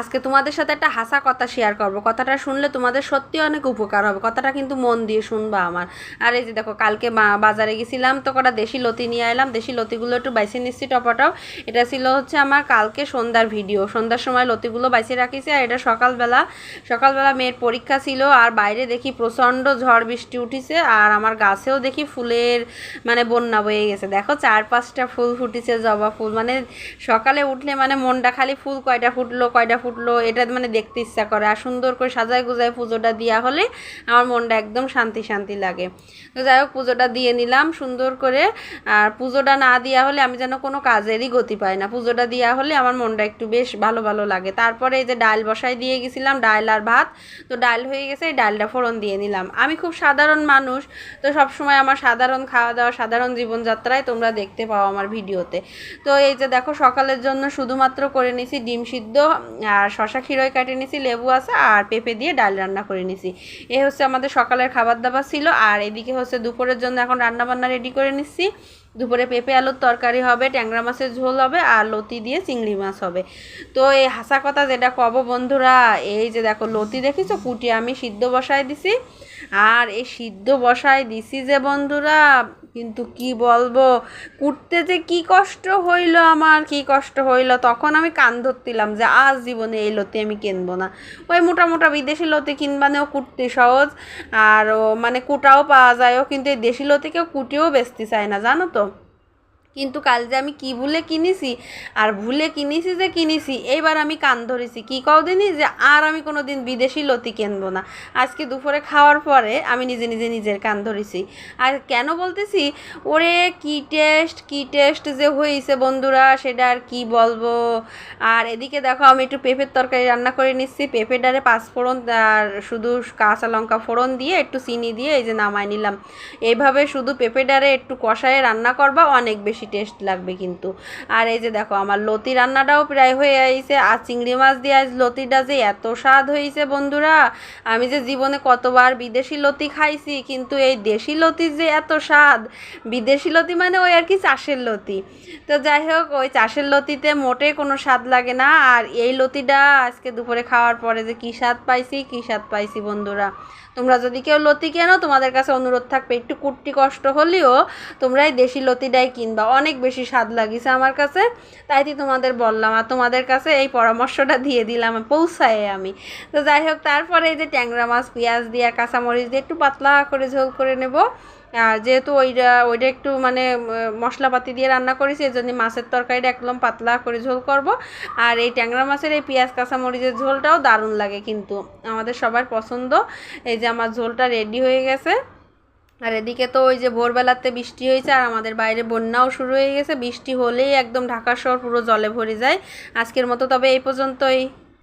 আজকে তোমাদের সাথে একটা হাসা কথা শেয়ার করব। কথাটা শুনলে তোমাদের সত্যি অনেক উপকার হবে। কথাটা কিন্তু মন দিয়ে শুনবা আমার। আর এই যে দেখো, কালকে বাজারে গেছিলাম, তো কটা দেশি লতি নিয়ে এলাম দেশি লতিগুলো একটু বাইসে নিচ্ছি টপাটপ। এটা ছিল হচ্ছে আমার কালকে সন্ধ্যার ভিডিও সন্ধ্যার সময় লতিগুলো বাইসে রাখিছি আর এটা সকালবেলা। সকালবেলা মেয়ের পরীক্ষা ছিল আর বাইরে দেখি প্রচণ্ড ঝড় বৃষ্টি উঠিছে আর আমার গাছেও দেখি ফুলের মানে বন্যা বয়ে গেছে। দেখো চার পাঁচটা ফুল ফুটিছে, জবা ফুল। মানে সকালে উঠলে মানে মনটা খালি ফুল কয়টা ফুটলো, কয়টা ফুটলো এটা মানে দেখতে ইচ্ছা করে। আর সুন্দর করে সাজায় গুজায় পুজোটা দেওয়া হলে আমার মনটা একদম শান্তি শান্তি লাগে। তো যাই হোক, পুজোটা দিয়ে নিলাম সুন্দর করে। আর পুজোটা না দেওয়া হলে আমি যেন কোনো কাজেরই গতি পাই না। পুজোটা দেওয়া হলে আমার মনটা একটু বেশ ভালো ভালো লাগে। তারপরে এই যে ডাল বসাই দিয়ে গেছিলাম, ডাল আর ভাত। তো ডাল হয়ে গেছে, এই ডালটা ফোড়ন দিয়ে নিলাম। আমি খুব সাধারণ মানুষ, তো সবসময় আমার সাধারণ খাওয়া দাওয়া, সাধারণ জীবনযাত্রায় তোমরা দেখতে পাও আমার ভিডিওতে। তো এই যে দেখো, সকালের জন্য শুধুমাত্র করে নিছি ডিম সিদ্ধ আর শশা ক্ষীরই কাটে নিছি, লেবু আছে আর পেঁপে দিয়ে ডাল রান্না করে নিছি। এ হচ্ছে আমাদের সকালের খাবার দাবার ছিল আর এদিকে হচ্ছে দুপুরের জন্য এখন রান্না বান্না রেডি করে নিচ্ছি দুপুরে পেঁপে আলুর তরকারি হবে, ট্যাংরা মাছের ঝোল হবে আর লতি দিয়ে চিংড়ি মাছ হবে। তো এই হাসা কথা যেটা কব বন্ধুরা, এই যে দেখো লতি দেখিছো, কুটি আমি সিদ্ধ বসায় দিছি। আর এই সিদ্ধ বসায় দিছি যে বন্ধুরা কিন্তু কি বলব? কুটতে যে কি কষ্ট হইল আমার, কি কষ্ট হইল? তখন আমি কান ধরতিলাম যে আজ জীবনে এই লতি আমি কিনবো না। ওই মোটা মোটা বিদেশি লতি কিনবানেও কুটতে সহজ, আর মানে কুটাও পাওয়া যায়ও, কিন্তু এই দেশি লতিকেও কুটিও বেচতে চায় না, জানো তো? কিন্তু কাল যে আমি কি ভুলে কিনেছি আর ভুলে কিনেছি যে কিনেছি, এইবার আমি কান ধরেছি। কী কও দিনই যে আর আমি কোনো দিন বিদেশি লতি কিনবো না। আজকে দুপুরে খাওয়ার পরে আমি নিজে নিজে নিজের কান ধরেছি। আর কেন বলতেছি? ওরে কি টেস্ট কি টেস্ট যে হয়েছে বন্ধুরা, সেটা আর কি বলব? আর এদিকে দেখো, আমি একটু পেঁপের তরকারি রান্না করে নিচ্ছি। পেঁপেটারে পাঁচ ফোড়ন আর শুধু কাঁচা লঙ্কা ফোড়ন দিয়ে একটু চিনি দিয়ে এই যে নামাই নিলাম। এইভাবে শুধু পেঁপে ডারে একটু কষায় রান্না করবা অনেক বেশি টেস্ট লাগবে কিন্তু। আর এই যে দেখো, আমার লতি রান্নাটাও প্রায় হয়ে আইছে। আর চিংড়ি মাছ দিয়ে আজ লতিটা যে এত স্বাদ হয়েছে বন্ধুরা, আমি যে জীবনে কতবার বিদেশি লতি খাইছি, কিন্তু এই দেশি লতির যে এত স্বাদ, বিদেশি লতি মানে ওই আর কি চাষের লতি। তো যাই হোক, ওই চাষের লতিতে মোটে কোনো স্বাদ লাগে না। আর এই লতিটা আজকে দুপুরে খাওয়ার পরে যে কী স্বাদ পাইছি, কী স্বাদ পাইছি বন্ধুরা। তোমরা যদি কেউ লতি কেনো, তোমাদের কাছে অনুরোধ থাকবে, একটু কুট্টি কষ্ট হলেও তোমরা এই দেশি লতিটাই কিনবা। অনেক বেশি স্বাদ লাগিছে আমার কাছে। তাই তোমাদের বললাম আর তোমাদের কাছে এই পরামর্শটা দিয়ে দিলাম পৌঁছায় আমি। তো যাই হোক, তারপরে এই যে ট্যাংরা মাছ, পেঁয়াজ দিয়ে, কাঁচামরিচ দিয়ে একটু পাতলা করে ঝোল করে নেব। আর যেহেতু ওইটা ওইটা একটু মানে মশলাপাতি দিয়ে রান্না করেছি এই জন্য মাছের তরকারিটা একদম পাতলা করে ঝোল করব। আর এই ট্যাংরা মাছের এই পেঁয়াজ, কাঁচামরিচের ঝোলটাও দারুণ লাগে কিন্তু, আমাদের সবার পছন্দ। এই যে আমার ঝোলটা রেডি হয়ে গেছে। আর এদিকে তো ওই যে ভোরবেলাতে বৃষ্টি হয়েছে, আর আমাদের বাইরে বন্যাও শুরু হয়ে গেছে। বৃষ্টি হলেই একদম ঢাকা শহর পুরো জলে ভরে যায়। আজকের মতো তবে এই পর্যন্তই।